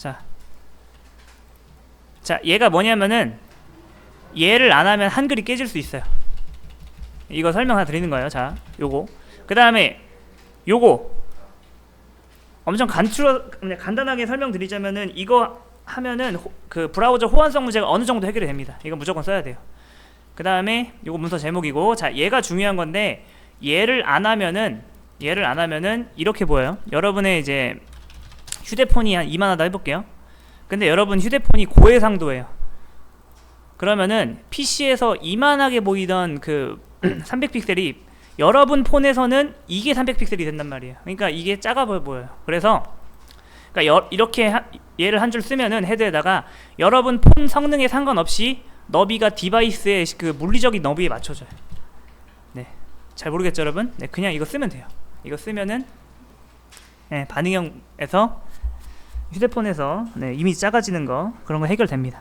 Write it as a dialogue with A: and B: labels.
A: 자, 자 얘가 뭐냐면은 얘를 안 하면 한글이 깨질 수 있어요. 이거 설명 하나 드리는 거예요. 자, 요거. 그 다음에 요거 엄청 그냥 간단하게 설명드리자면은 이거 하면은 호- 그 브라우저 호환성 문제가 어느 정도 해결이 됩니다. 이거 무조건 써야 돼요. 그 다음에 요거 문서 제목이고 자 얘가 중요한 건데 얘를 안 하면은 얘를 안 하면은 이렇게 보여요. 여러분의 이제 휴대폰이 한 이만하다 해볼게요. 근데 여러분 휴대폰이 고해상도예요. 그러면은 PC에서 이만하게 보이던 그 300픽셀이 여러분 폰에서는 이게 300픽셀이 된단 말이에요. 그러니까 이게 작아 보여 보여요. 그래서 그러니까 여, 이렇게 하, 얘를 한 줄 쓰면은 헤드에다가 여러분 폰 성능에 상관없이 너비가 디바이스의 그 물리적인 너비에 맞춰져요. 네, 잘 모르겠죠, 여러분? 네, 그냥 이거 쓰면 돼요. 이거 쓰면은 네, 반응형에서 휴대폰에서 네, 이미 작아지는 거 그런 거 해결됩니다.